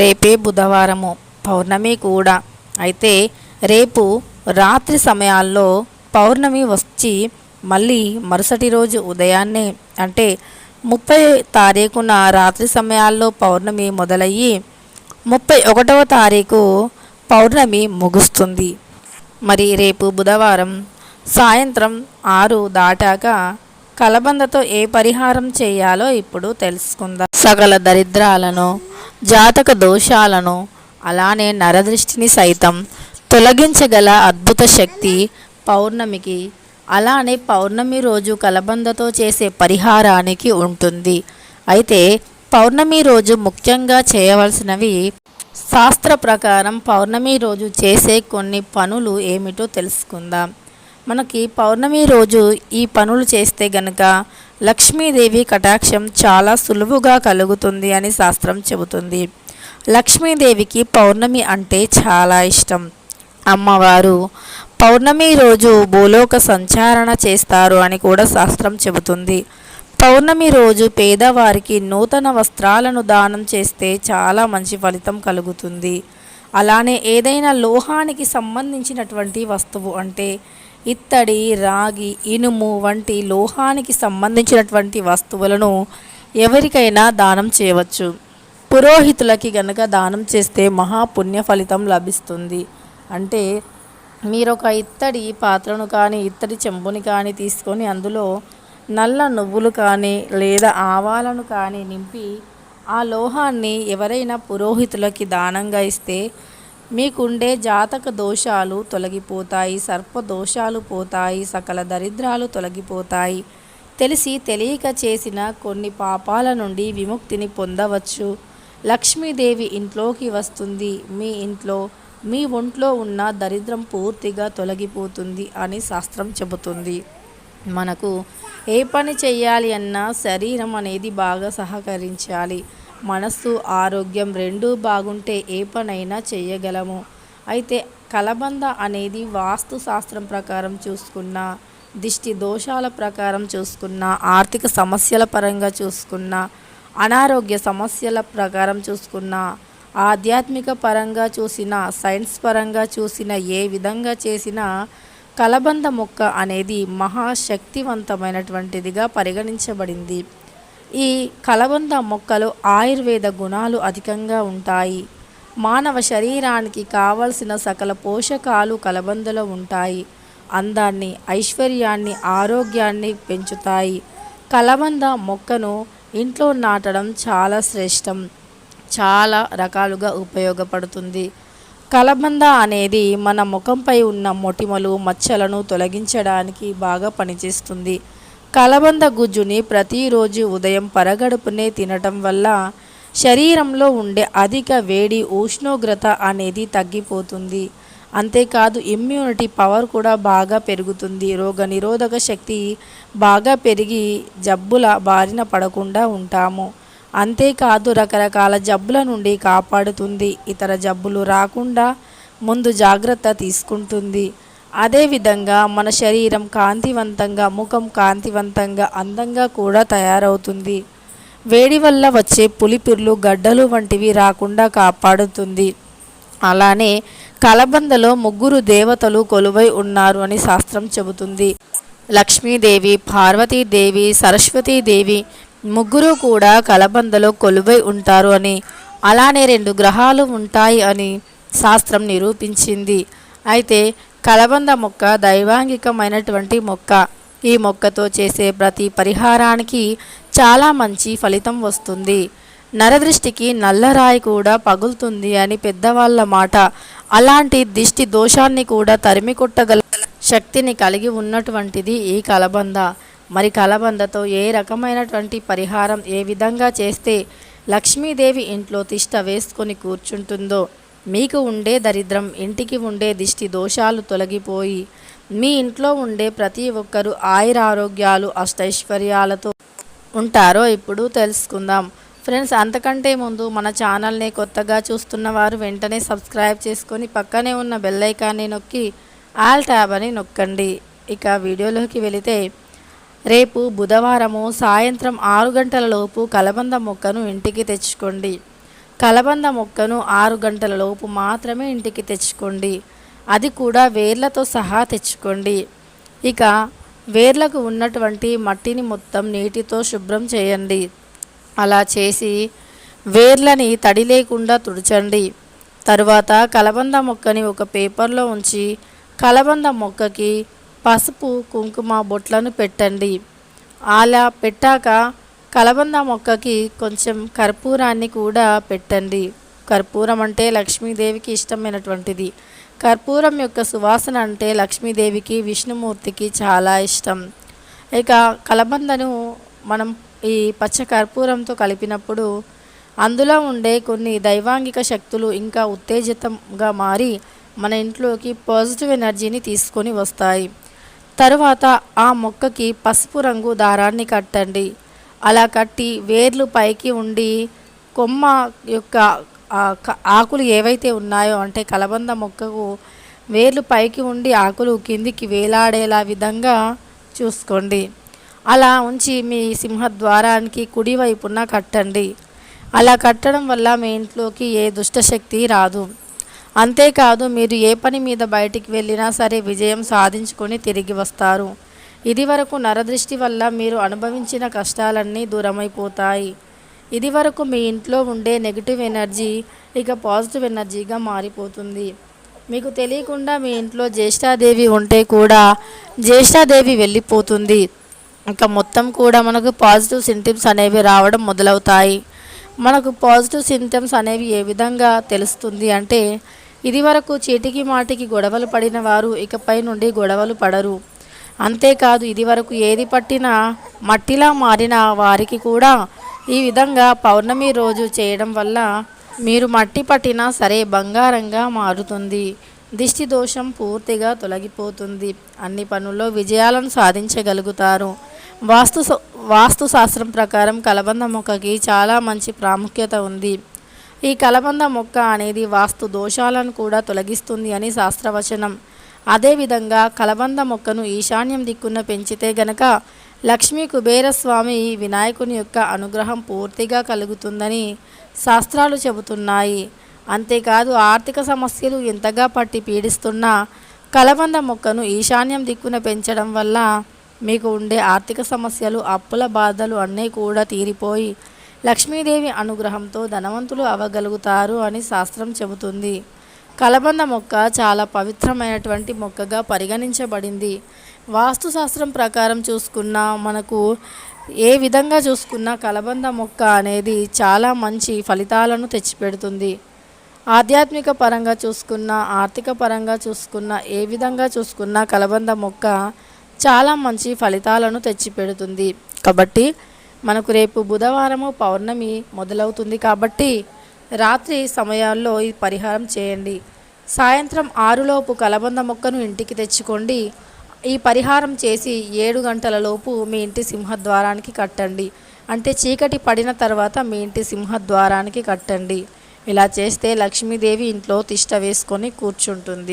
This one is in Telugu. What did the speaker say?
రేపే బుధవారము పౌర్ణమి కూడా. అయితే రేపు రాత్రి సమయాల్లో పౌర్ణమి వచ్చి మళ్ళీ మరుసటి రోజు ఉదయాన్నే అంటే ముప్పై తారీఖున రాత్రి సమయాల్లో పౌర్ణమి మొదలయ్యి ముప్పై ఒకటవ తారీఖు పౌర్ణమి ముగుస్తుంది. మరి రేపు బుధవారం సాయంత్రం ఆరు దాటాక కలబందతో ఏ పరిహారం చేయాలో ఇప్పుడు తెలుసుకుందాం. సకల దరిద్రాలను జాతక దోషాలను అలానే నరదృష్టిని సైతం తొలగించగల అద్భుత శక్తి పౌర్ణమికి అలానే పౌర్ణమి రోజు కలబందతో చేసే పరిహారానికి ఉంటుంది. అయితే పౌర్ణమి రోజు ముఖ్యంగా చేయవలసినవి శాస్త్ర ప్రకారం పౌర్ణమి రోజు చేసే కొన్ని పనులు ఏమిటో తెలుసుకుందాం. మనకి పౌర్ణమి రోజు ఈ పనులు చేస్తే గనక లక్ష్మీదేవి కటాక్షం చాలా సులువుగా కలుగుతుంది అని శాస్త్రం చెబుతుంది. లక్ష్మీదేవికి పౌర్ణమి అంటే చాలా ఇష్టం. అమ్మవారు పౌర్ణమి రోజు భూలోక సంచారణ చేస్తారు అని కూడా శాస్త్రం చెబుతుంది. పౌర్ణమి రోజు పేదవారికి నూతన వస్త్రాలను దానం చేస్తే చాలా మంచి ఫలితం కలుగుతుంది. అలానే ఏదైనా లోహానికి సంబంధించినటువంటి వస్తువు అంటే ఇత్తడి రాగి ఇనుము వంటి లోహానికి సంబంధించినటువంటి వస్తువులను ఎవరికైనా దానం చేయవచ్చు. పురోహితులకి గనక దానం చేస్తే మహాపుణ్య ఫలితం లభిస్తుంది. అంటే మీరు ఒక ఇత్తడి పాత్రను కానీ ఇత్తడి చెంబుని కానీ తీసుకొని అందులో నల్ల నువ్వులు కానీ లేదా ఆవాలను కానీ నింపి ఆ లోహాన్ని ఎవరైనా పురోహితులకి దానంగా ఇస్తే మీకుండే జాతక దోషాలు తొలగిపోతాయి సర్ప దోషాలు పోతాయి సకల దరిద్రాలు తొలగిపోతాయి. తెలిసి తెలియక చేసిన కొన్ని పాపాల నుండి విముక్తిని పొందవచ్చు. లక్ష్మీదేవి ఇంట్లోకి వస్తుంది. మీ ఇంట్లో మీ ఒంట్లో ఉన్న దరిద్రం పూర్తిగా తొలగిపోతుంది అని శాస్త్రం చెబుతుంది. మనకు ఏ పని చేయాలి అన్నా శరీరం అనేది బాగా సహకరించాలి. మనస్సు ఆరోగ్యం రెండూ బాగుంటే ఏ పనైనా చేయగలము అయితే కలబంద అనేది వాస్తు శాస్త్రం ప్రకారం చూసుకున్న దిష్టి దోషాల ప్రకారం చూసుకున్న ఆర్థిక సమస్యల పరంగా చూసుకున్న అనారోగ్య సమస్యల ప్రకారం చూసుకున్న ఆధ్యాత్మిక పరంగా చూసిన సైన్స్ పరంగా చూసిన ఏ విధంగా చేసినా కలబంద మొక్క అనేది మహాశక్తివంతమైనటువంటిదిగా పరిగణించబడింది. ఈ కలబంద మొక్కలు ఆయుర్వేద గుణాలు అధికంగా ఉంటాయి. మానవ శరీరానికి కావలసిన సకల పోషకాలు కలబందలో ఉంటాయి. అందాన్ని ఐశ్వర్యాన్ని ఆరోగ్యాన్ని పెంచుతాయి. కలబంద మొక్కను ఇంట్లో నాటడం చాలా శ్రేష్టం. చాలా రకాలుగా ఉపయోగపడుతుంది. కలబంద అనేది మన ముఖంపై ఉన్న మొటిమలు మచ్చలను తొలగించడానికి బాగా పనిచేస్తుంది. కలబంద గుజ్జుని ప్రతిరోజు ఉదయం పరగడుపునే తినటం వల్ల శరీరంలో ఉండే అధిక వేడి ఉష్ణోగ్రత అనేది తగ్గిపోతుంది. అంతేకాదు ఇమ్యూనిటీ పవర్ కూడా బాగా పెరుగుతుంది. రోగ నిరోధక శక్తి బాగా పెరిగి జబ్బుల బారిన పడకుండా ఉంటాము. అంతేకాదు రకరకాల జబ్బుల నుండి కాపాడుతుంది. ఇతర జబ్బులు రాకుండా ముందు జాగ్రత్త తీసుకుంటుంది. అదేవిధంగా మన శరీరం కాంతివంతంగా ముఖం కాంతివంతంగా అందంగా కూడా తయారవుతుంది. వేడి వల్ల వచ్చే పులిపిర్లు గడ్డలు వంటివి రాకుండా కాపాడుతుంది. అలానే కలబందలో ముగ్గురు దేవతలు కొలువై ఉన్నారు అని శాస్త్రం చెబుతుంది. లక్ష్మీదేవి పార్వతీదేవి సరస్వతీదేవి ముగ్గురు కూడా కలబందలో కొలువై ఉంటారు అని అలానే రెండు గ్రహాలు ఉంటాయి అని శాస్త్రం నిరూపించింది. అయితే కలబంద మొక్క దైవాంగికమైనటువంటి మొక్క. ఈ మొక్కతో చేసే ప్రతి పరిహారానికి చాలా మంచి ఫలితం వస్తుంది. నరదృష్టికి నల్లరాయి కూడా పగులుతుంది అని పెద్దవాళ్ళ మాట. అలాంటి దిష్టి దోషాన్ని కూడా తరిమి కొట్టగల శక్తిని కలిగి ఉన్నటువంటిది ఈ కలబంద. మరి కలబందతో ఏ రకమైనటువంటి పరిహారం ఏ విధంగా చేస్తే లక్ష్మీదేవి ఇంట్లో తిష్ట వేసుకొని కూర్చుంటుందో మీకు ఉండే దరిద్రం ఇంటికి ఉండే దిష్టి దోషాలు తొలగిపోయి మీ ఇంట్లో ఉండే ప్రతి ఒక్కరూ ఆయురారోగ్యాలు అష్టైశ్వర్యాలతో ఉంటారో ఇప్పుడు తెలుసుకుందాం. ఫ్రెండ్స్ అంతకంటే ముందు మన ఛానల్ని కొత్తగా చూస్తున్న వారు వెంటనే సబ్స్క్రైబ్ చేసుకొని పక్కనే ఉన్న బెల్ ఐకాన్ని నొక్కి ఆల్ ట్యాబ్ అని నొక్కండి. ఇక వీడియోలోకి వెళితే రేపు బుధవారము సాయంత్రం ఆరు గంటల లోపు కలబంద మొక్కను ఇంటికి తెచ్చుకోండి. కలబంద మొక్కను ఆరు గంటల లోపు మాత్రమే ఇంటికి తెచ్చుకోండి. అది కూడా వేర్లతో సహా తెచ్చుకోండి. ఇక వేర్లకు ఉన్నటువంటి మట్టిని మొత్తం నీటితో శుభ్రం చేయండి. అలా చేసి వేర్లని తడి లేకుండా తుడచండి. తరువాత కలబంద మొక్కని ఒక పేపర్లో ఉంచి కలబంద మొక్కకి పసుపు కుంకుమ బొట్లను పెట్టండి. అలా పెట్టాక కలబంద మొక్కకి కొంచెం కర్పూరాన్ని కూడా పెట్టండి. కర్పూరం అంటే లక్ష్మీదేవికి ఇష్టమైనటువంటిది. కర్పూరం యొక్క సువాసన అంటే లక్ష్మీదేవికి విష్ణుమూర్తికి చాలా ఇష్టం. ఇక కలబందను మనం ఈ పచ్చ కర్పూరంతో కలిపినప్పుడు అందులో ఉండే కొన్ని దైవాంగిక శక్తులు ఇంకా ఉత్తేజితంగా మారి మన ఇంట్లోకి పాజిటివ్ ఎనర్జీని తీసుకొని వస్తాయి. తరువాత ఆ మొక్కకి పసుపు రంగు దారాన్ని కట్టండి. అలా కట్టి వేర్లు పైకి ఉండి కొమ్మ యొక్క ఆకులు ఏవైతే ఉన్నాయో అంటే కలబంద మొక్కకు వేర్లు పైకి ఉండి ఆకులు కిందికి వేలాడేలా విధంగా చూసుకోండి. అలా ఉంచి మీ సింహద్వారానికి కుడివైపున కట్టండి. అలా కట్టడం వల్ల మీ ఇంట్లోకి ఏ దుష్టశక్తి రాదు. అంతేకాదు మీరు ఏ పని మీద బయటికి వెళ్ళినా సరే విజయం సాధించుకొని తిరిగి వస్తారు. ఇది వరకు నరదృష్టి వల్ల మీరు అనుభవించిన కష్టాలన్నీ దూరమైపోతాయి. ఇది వరకు మీ ఇంట్లో ఉండే నెగిటివ్ ఎనర్జీ ఇక పాజిటివ్ ఎనర్జీగా మారిపోతుంది. మీకు తెలియకుండా మీ ఇంట్లో జ్యేష్ఠాదేవి ఉంటే కూడా జ్యేష్ఠాదేవి వెళ్ళిపోతుంది. ఇంకా మొత్తం కూడా మనకు పాజిటివ్ సింటమ్స్ అనేవి రావడం మొదలవుతాయి. మనకు పాజిటివ్ సింటమ్స్ అనేవి ఏ విధంగా తెలుస్తుంది అంటే ఇది వరకు చీటికి మాటికి గొడవలు పడిన వారు ఇకపై నుండి గొడవలు పడరు. అంతేకాదు ఇది వరకు ఏది పట్టినా మట్టిలా మారిన వారికి కూడా ఈ విధంగా పౌర్ణమి రోజు చేయడం వల్ల మీరు మట్టి పట్టినా సరే బంగారంగా మారుతుంది. దిష్టి దోషం పూర్తిగా తొలగిపోతుంది. అన్ని పనుల్లో విజయాలను సాధించగలుగుతారు. వాస్తు వాస్తుశాస్త్రం వాస్తు శాస్త్రం ప్రకారం కలబంద మొక్కకి చాలా మంచి ప్రాముఖ్యత ఉంది. ఈ కలబంద మొక్క అనేది వాస్తు దోషాలను కూడా తొలగిస్తుంది అని శాస్త్రవచనం. అదేవిధంగా కలబంద మొక్కను ఈశాన్యం దిక్కున పెంచితే గనక లక్ష్మీ కుబేరస్వామి వినాయకుని యొక్క అనుగ్రహం పూర్తిగా కలుగుతుందని శాస్త్రాలు చెబుతున్నాయి. అంతేకాదు ఆర్థిక సమస్యలు ఎంతగా పట్టి పీడిస్తున్నా కలబంద మొక్కను ఈశాన్యం దిక్కున పెంచడం వల్ల మీకు ఉండే ఆర్థిక సమస్యలు అప్పుల బాధలు అన్నీ కూడా తీరిపోయి లక్ష్మీదేవి అనుగ్రహంతో ధనవంతులు అవ్వగలుగుతారు అని శాస్త్రం చెబుతుంది. కలబంద మొక్క చాలా పవిత్రమైనటువంటి మొక్కగా పరిగణించబడింది. వాస్తుశాస్త్రం ప్రకారం చూసుకున్న మనకు ఏ విధంగా చూసుకున్నా కలబంద మొక్క అనేది చాలా మంచి ఫలితాలను తెచ్చిపెడుతుంది. ఆధ్యాత్మిక పరంగా చూసుకున్న ఆర్థిక పరంగా చూసుకున్న ఏ విధంగా చూసుకున్న కలబంద మొక్క చాలా మంచి ఫలితాలను తెచ్చిపెడుతుంది. కాబట్టి మనకు రేపు బుధవారము పౌర్ణమి మొదలవుతుంది కాబట్టి రాత్రి సమయాల్లో ఈ పరిహారం చేయండి. సాయంత్రం ఆరులోపు కలబంద మొక్కను ఇంటికి తెచ్చుకోండి. ఈ పరిహారం చేసి ఏడు గంటల లోపు మీ ఇంటి సింహద్వారానికి కట్టండి. అంటే చీకటి పడిన తర్వాత మీ ఇంటి సింహద్వారానికి కట్టండి. ఇలా చేస్తే లక్ష్మీదేవి ఇంట్లో తిష్ట వేసుకొని కూర్చుంటుంది.